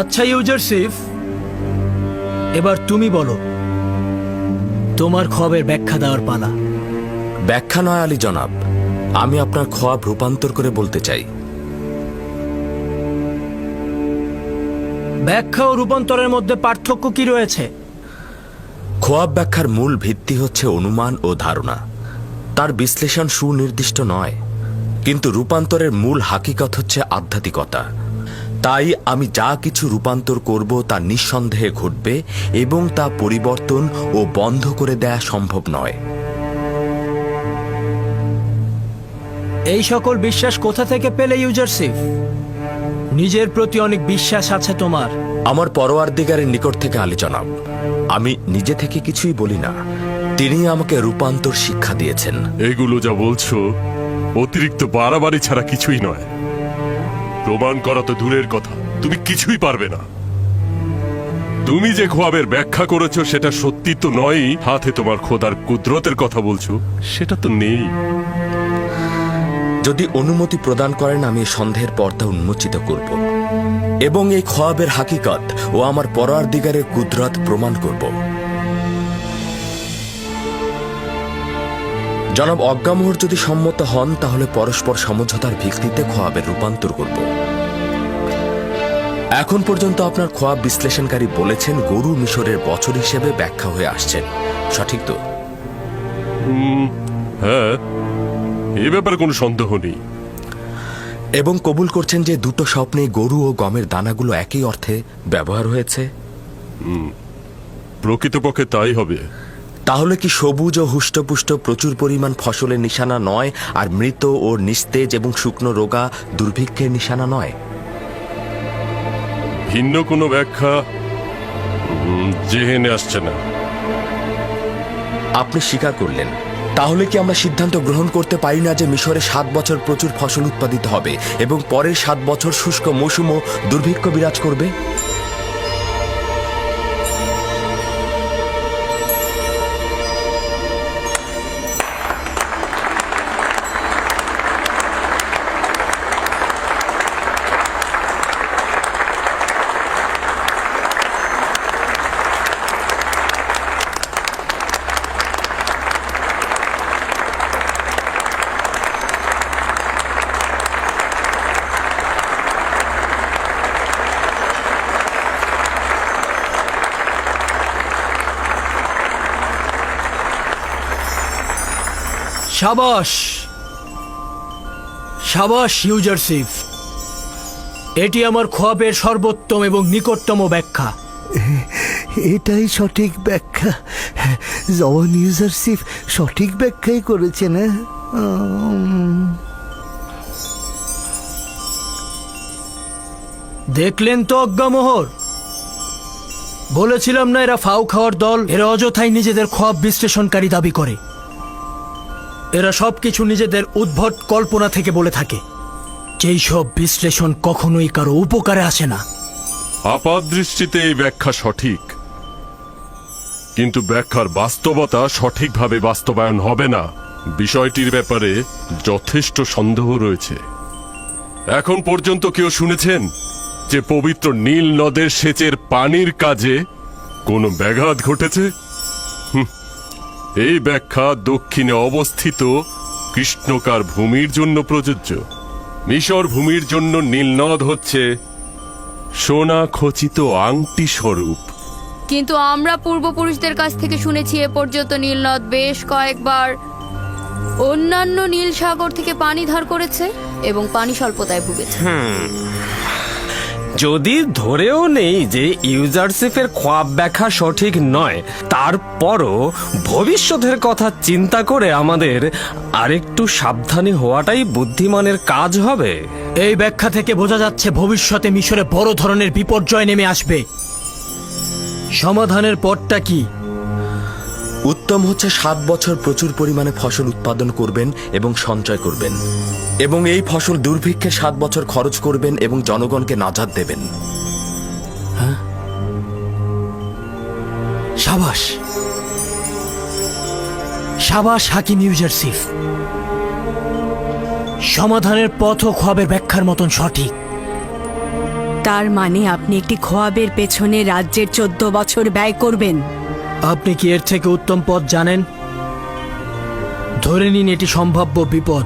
আচ্ছা ইউজারসিফ এবার তুমি বলো তোমার খবের ব্যাখ্যা দেওয়ার পালা। ব্যাখ্যা নয় আলী জনাব আমি আপনার খোয়াব রূপান্তর করে বলতে চাই। ব্যাখ্যা ও রূপান্তরের মধ্যে পার্থক্য কি রয়েছে? খোয়াব ব্যাখ্যার মূল ভিত্তি হচ্ছে অনুমান ও ধারণা। তার বিশ্লেষণ সুনির্দিষ্ট নয় কিন্তু রূপান্তরের মূল হাকিকত হচ্ছে আধ্যাত্মিকতা। তাই আমি যা কিছু রূপান্তর করব তা নিঃসন্দেহে ঘটবে এবং তা পরিবর্তন ও বন্ধ করে দেয়া সম্ভব নয়। এই সকল বিশ্বাস কোথা থেকে পেলে ইউজারসিফ নিজের প্রতি অনেক বিশ্বাস আছে তোমার। আমার পরোয়ার দিগারের নিকট থেকে আলী জনাব। আমি নিজে থেকে কিছুই বলি না। তিনি আমাকে রূপান্তর শিক্ষা দিয়েছেন। এগুলো যা বলছো অতিরিক্ত বাড়াবাড়ি ছাড়া কিছুই নয়। প্রমাণ করা তো দূরের কথা। তুমি কিছুই পারবে না। তুমি যে খোয়াবের ব্যাখ্যা করেছ, সেটা সত্যি তো নয়ই। হাতে তোমার খোদার কুদরতের কথা বলছো। সেটা তো নেই। যদি অনুমতি প্রদান করেন, আমি সন্দেহের পর্দা উন্মোচিত করব। এবং এই খোয়াবের হাকিকত ও আমার পরার দিগারের কুদরত প্রমাণ করব। জনাব অজ্ঞামোহর যদি সম্মত হন তাহলে পরস্পর সমঝোতার ভিত্তিতে খোয়াবের রূপান্তর করব। এখন পর্যন্ত আপনার খোয়াব বিশ্লেষণকারী বলেছেন গরু মিশরের বছর হিসেবে ব্যাখ্যা হয়ে আসছেন সঠিক তো? হ্যাঁ এ ব্যাপারে কোনো সন্দেহ নেই। এবং কবুল করছেন যে দুটো স্বপ্নে গরু ও গমের দানাগুলো একই অর্থে ব্যবহার হয়েছে? প্রকৃতপক্ষে তাই হবে। তাহলে কি সবুজ ও হুষ্টপুষ্ট প্রচুর পরিমাণ ফসলের নিশানা নয় আর মৃত ও নিস্তেজ এবং শুকনো রোগা দুর্ভিক্ষের নিশানা নয়? ভিন্ন কোনো ব্যাখ্যা জেহেনে আসছে না। আপনি স্বীকার করলেন। তাহলে কি আমরা সিদ্ধান্ত গ্রহণ করতে পারি না যে মিশরে সাত বছর প্রচুর ফসল উৎপাদিত হবে এবং পরের সাত বছর শুষ্ক মৌসুম ও দুর্ভিক্ষ বিরাজ করবে? সাবাস। সাবাস ইউজারসিফ এটি আমার খোয়াবের সর্বোত্তম এবং নিকটতম ব্যাখ্যা। এটাই সঠিক ব্যাখ্যা। জওয়ান ইউজারশিপ সঠিক ব্যাখ্যাই করেছেন হ্যাঁ? উম, দেখলেন তো অজ্ঞামোহর? বলেছিলাম না এরা ফাউ খাওয়ার দল এরা অযথাই নিজেদের খোয়াব বিশ্লেষণকারী দাবি করে। এরা সবকিছু নিজেদের উদ্ভট কল্পনা থেকে বলে থাকে। যেই সব বিশ্লেষণ কখনোই কারও উপকারে আসে না। আপাত দৃষ্টিতে এই ব্যাখ্যা সঠিক। কিন্তু ব্যাখ্যার বাস্তবতা সঠিকভাবে বাস্তবায়ন হবে না। বিষয়টির ব্যাপারে যথেষ্ট সন্দেহ রয়েছে। এখন পর্যন্ত কেউ শুনেছেন যে পবিত্র নীল নদের সেচের পানির কাজে কোনো ব্যাঘাত ঘটেছে? হুঁ, এই ব্যাখ্যা দক্ষিণে অবস্থিত কৃষ্ণকার ভূমির জন্য প্রযোজ্য। মিশর ভূমির জন্য নীলনদ হচ্ছে সোনা খচিত আংটি স্বরূপ। কিন্তু আমরা পূর্বপুরুষদের কাছ থেকে শুনেছি এ পর্যন্ত নীলনদ বেশ কয়েকবার অন্যান্য নীল সাগর থেকে পানি ধার করেছে এবং পানি স্বল্পতায় ভুগেছে। যদি ধরেও নেই যে ইউজারশিপের খোয়াব ব্যাখ্যা সঠিক নয় তারপরও ভবিষ্যতের কথা চিন্তা করে আমাদের আরেকটু সাবধানী হওয়াটাই বুদ্ধিমানের কাজ হবে। এই ব্যাখ্যা থেকে বোঝা যাচ্ছে ভবিষ্যতে মিশরে বড় ধরনের বিপর্যয় নেমে আসবে। সমাধানের পথটা কি? উত্তম হচ্ছে সাত বছর প্রচুর পরিমাণে ফসল উৎপাদন করবেন এবং সঞ্চয় করবেন। এবং এই ফসল দুর্ভিক্ষে সাত বছর খরচ করবেন এবং জনগণকে নাজাদ দেবেন। সাবাস। সাবাস হাকিম ইউজারসিফ সমাধানের পথ ও খোয়াবের ব্যাখ্যার মতন সঠিক। তার মানে আপনি একটি খোয়াবের পেছনে রাজ্যের চোদ্দ বছর ব্যয় করবেন। আপনি কি এর থেকে উত্তম পথ জানেন? ধরে নিন এটি সম্ভাব্য বিপদ।